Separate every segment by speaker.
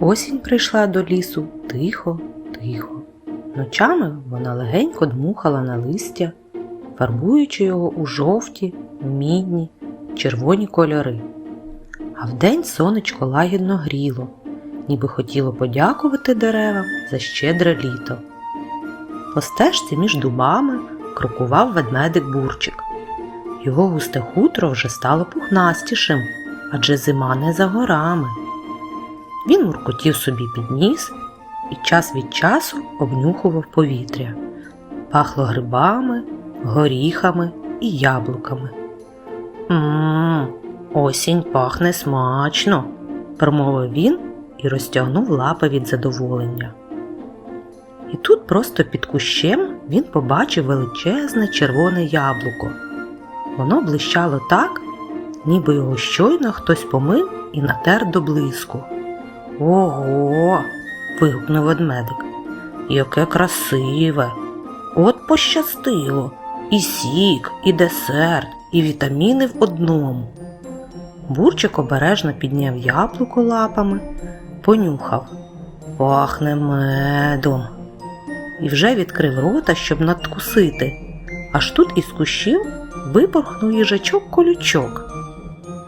Speaker 1: Осінь прийшла до лісу тихо, тихо. Ночами вона легенько дмухала на листя, фарбуючи його у жовті, мідні, червоні кольори. А вдень сонечко лагідно гріло, ніби хотіло подякувати деревам за щедре літо. По стежці між дубами крокував ведмедик бурчик. Його густе хутро вже стало пухнастішим, адже зима не за горами. Він муркотів собі під ніс і час від часу обнюхував повітря. Пахло грибами, горіхами і яблуками. Мм, осінь пахне смачно, промовив він і розтягнув лапи від задоволення. І тут просто під кущем він побачив величезне червоне яблуко. Воно блищало так, ніби його щойно хтось помив і натер до блиску. Ого. вигукнув ведмедик. Яке красиве. От пощастило. І сік, і десерт, і вітаміни в одному. Бурчик обережно підняв яблуко лапами, понюхав. Пахне медом. І вже відкрив рота, щоб надкусити. Аж тут із кущів випорхнув їжачок колючок.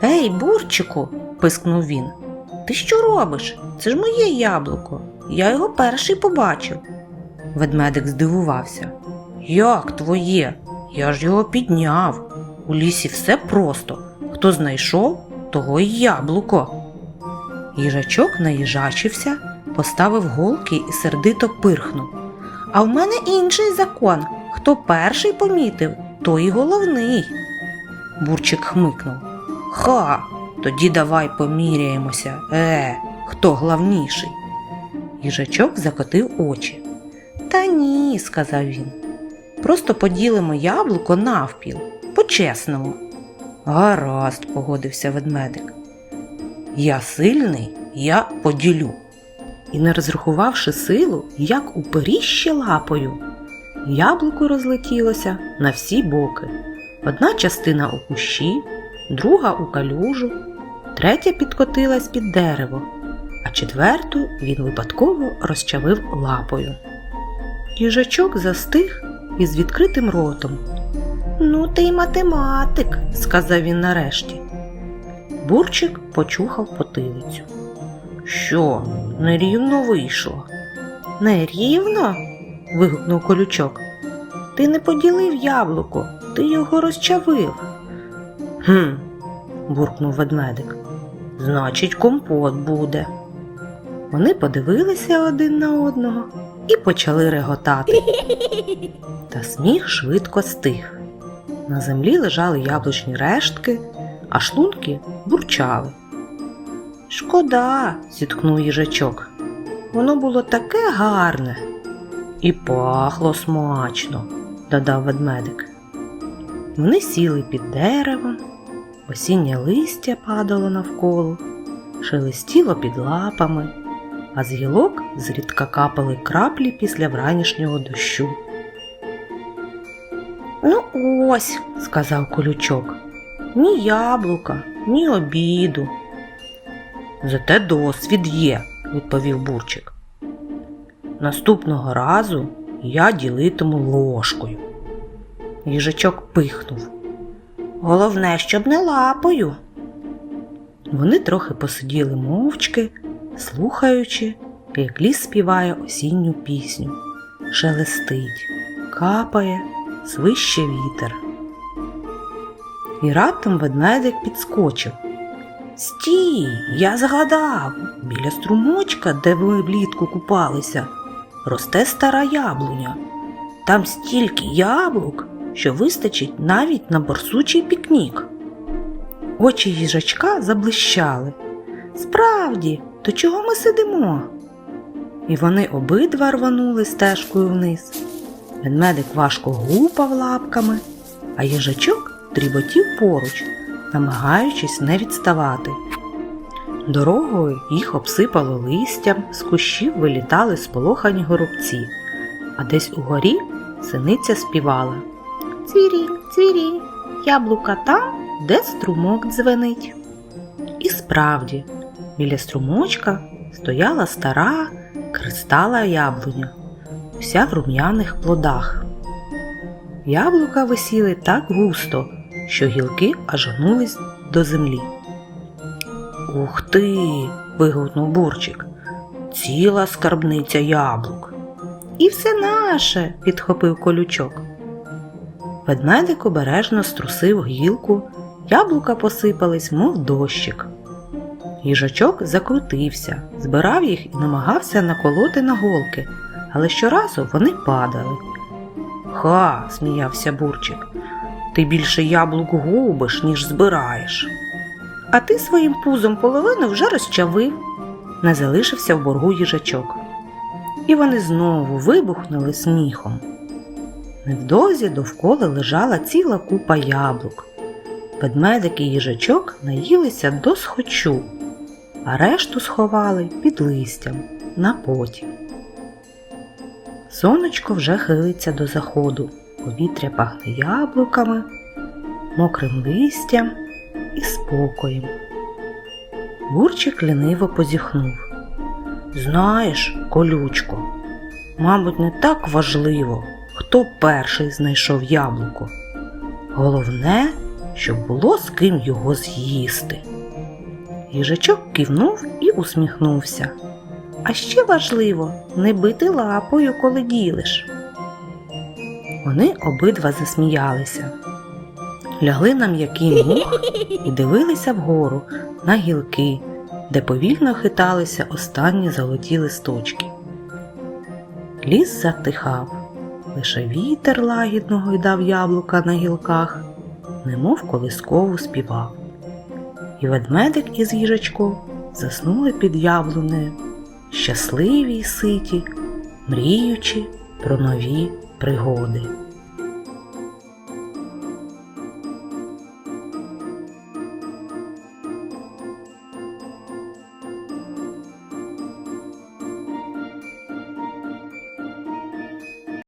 Speaker 1: Ей, бурчику, пискнув він. Ти що робиш? Це ж моє яблуко. Я його перший побачив. Ведмедик здивувався. Як твоє? Я ж його підняв. У лісі все просто. Хто знайшов, того й яблуко. Їжачок наїжачився, поставив голки і сердито пирхнув. А в мене інший закон. Хто перший помітив, той і головний. Бурчик хмикнув. Ха, тоді давай поміряємося. Е, хто главніший? Їжачок закотив очі. Та ні, сказав він. Просто поділимо яблуко навпіл, по-чесному. Гаразд, погодився ведмедик. Я сильний, я поділю. І не розрахувавши силу, як уперіще лапою, яблуко розлетілося на всі боки. Одна частина у кущі, друга у калюжу, третя підкотилась під дерево, а четверту він випадково розчавив лапою. Їжачок застиг із відкритим ротом. Ну, ти й математик, сказав він нарешті. Бурчик почухав потилицю. Що, нерівно вийшло? Нерівно? вигукнув колючок. Ти не поділив яблуко, ти його розчавив. Хм, буркнув ведмедик. Значить, компот буде. Вони подивилися один на одного і почали реготати. Та сміх швидко стих. На землі лежали яблучні рештки, а шлунки бурчали. Шкода, зіткнув їжачок. Воно було таке гарне. І пахло смачно, додав ведмедик. Вони сіли під деревом, осіннє листя падало навколо, шелестіло під лапами, а з гілок зрідка капали краплі після вранішнього дощу. Ну ось, сказав колючок, ні яблука, ні обіду. Зате досвід є, відповів бурчик. Наступного разу я ділитиму ложкою. Їжачок пихнув. Головне, щоб не лапою. Вони трохи посиділи мовчки, слухаючи, як ліс співає осінню пісню, шелестить, капає, свище вітер. І раптом ведмедик підскочив. Стій, я згадав, біля струмочка, де ви влітку купалися, росте стара яблуня. Там стільки яблук, що вистачить навіть на борсучий пікнік. Очі їжачка заблищали. Справді, то чого ми сидимо? І вони обидва рванули стежкою вниз. Ведмедик важко гупав лапками, а їжачок дріботів поруч, намагаючись не відставати. Дорогою їх обсипало листям, з кущів вилітали сполохані горобці, а десь угорі синиця співала Цвірі, цвірі, яблука там, де струмок дзвенить. І справді, біля струмочка стояла стара кристала яблуня, вся в рум'яних плодах. Яблука висіли так густо, що гілки аж гнулись до землі. Ух ти. вигукнув бурчик. Ціла скарбниця яблук. І все наше, підхопив колючок. Ведмедик обережно струсив гілку, яблука посипались, мов дощик. Їжачок закрутився, збирав їх і намагався наколоти на голки, але щоразу вони падали. Ха, сміявся бурчик, ти більше яблук губиш, ніж збираєш. А ти своїм пузом половину вже розчавив, не залишився в боргу їжачок. І вони знову вибухнули сміхом. Невдовзі довкола лежала ціла купа яблук. Ведмедик і їжачок наїлися до схочу, а решту сховали під листям на потім. Сонечко вже хилиться до заходу, повітря пахне яблуками, мокрим листям і спокоєм. Бурчик ліниво позіхнув. Знаєш, колючко, мабуть, не так важливо, хто перший знайшов яблуко. Головне, щоб було з ким його з'їсти. Їжачок кивнув і усміхнувся. А ще важливо не бити лапою, коли ділиш. Вони обидва засміялися, лягли на м'який мух і дивилися вгору на гілки, де повільно хиталися останні золоті листочки. Ліс затихав, лише вітер лагідно гойдав яблука на гілках, немов колискову співав. І ведмедик із їжачком заснули під яблунею, щасливі й ситі, мріючи про нові пригоди.